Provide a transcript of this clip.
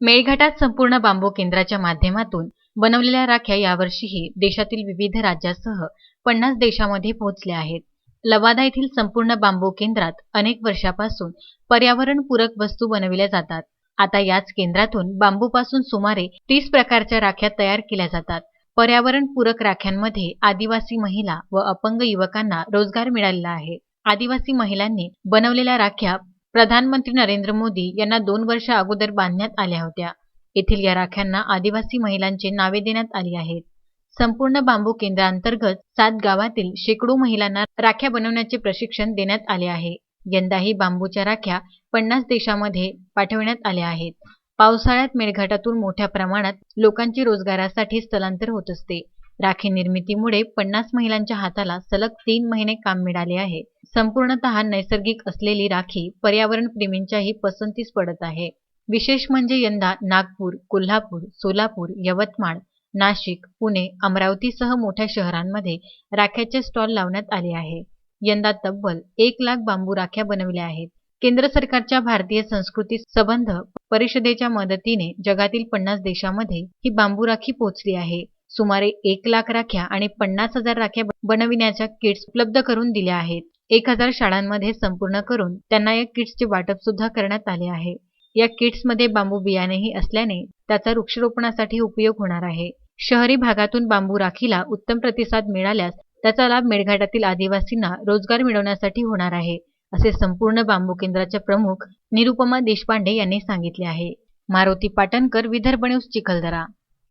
मेळघाटात संपूर्ण बांबू केंद्राच्या माध्यमातून बनवलेल्या राख्या यावर्षीही देशातील विविध राज्यासह पन्नास देशांमध्ये पोहोचल्या आहेत. लवादा येथील संपूर्ण बांबू केंद्रात अनेक वर्षापासून पर्यावरणपूरक वस्तू बनविल्या जातात. आता याच केंद्रातून बांबूपासून सुमारे तीस प्रकारच्या राख्या तयार केल्या जातात. पर्यावरणपूरक राख्यांमध्ये आदिवासी महिला व अपंग युवकांना रोजगार मिळालेला आहे. आदिवासी महिलांनी बनवलेल्या राख्या प्रधानमंत्री नरेंद्र मोदी यांना दोन वर्ष अगोदर बांधण्यात आल्या होत्या. येथील या राख्यांना आदिवासी महिलांची नावे देण्यात आली आहेत. संपूर्ण बांबू केंद्रांतर्गत सात गावातील शेकडो महिलांना राख्या बनवण्याचे प्रशिक्षण देण्यात आले आहे. यंदाही बांबूच्या राख्या पन्नास देशांमध्ये पाठवण्यात आल्या आहेत. पावसाळ्यात मेळघाटातून मोठ्या प्रमाणात लोकांची रोजगारासाठी स्थलांतर होत असते. राखी निर्मितीमुळे पन्नास महिलांच्या हाताला सलग तीन महिने काम मिळाले आहे. संपूर्णतः नैसर्गिक असलेली राखी पर्यावरण प्रेमींच्याही पसंतीस पडत आहे. विशेष म्हणजे यंदा नागपूर कोल्हापूर सोलापूर यवतमाळ नाशिक पुणे अमरावतीसह मोठ्या शहरांमध्ये राख्याचे स्टॉल लावण्यात आले आहे. यंदा तब्बल एक लाख बांबू राख्या बनविल्या आहेत. केंद्र सरकारच्या भारतीय संस्कृती संबंध परिषदेच्या मदतीने जगातील पन्नास देशांमध्ये ही बांबू राखी पोहोचली आहे. सुमारे एक लाख राख्या आणि पन्नास हजार राख्या बनविण्याच्या किट्स उपलब्ध करून दिल्या आहेत. एक हजार शाळांमध्ये संपूर्ण करून त्यांना या किट्सचे वाटप सुद्धा करण्यात आले आहे. या किट्समध्ये बांबू बियाणेही असल्याने त्याचा वृक्षरोपणासाठी उपयोग होणार आहे. शहरी भागातून बांबू राखीला उत्तम प्रतिसाद मिळाल्यास त्याचा लाभ मेळघाटातील आदिवासींना रोजगार मिळवण्यासाठी होणार आहे असे संपूर्ण बांबू केंद्राच्या प्रमुख निरुपमा देशपांडे यांनी सांगितले आहे. मारुती पाटणकर विदर्भ न्यूज चिखलदरा.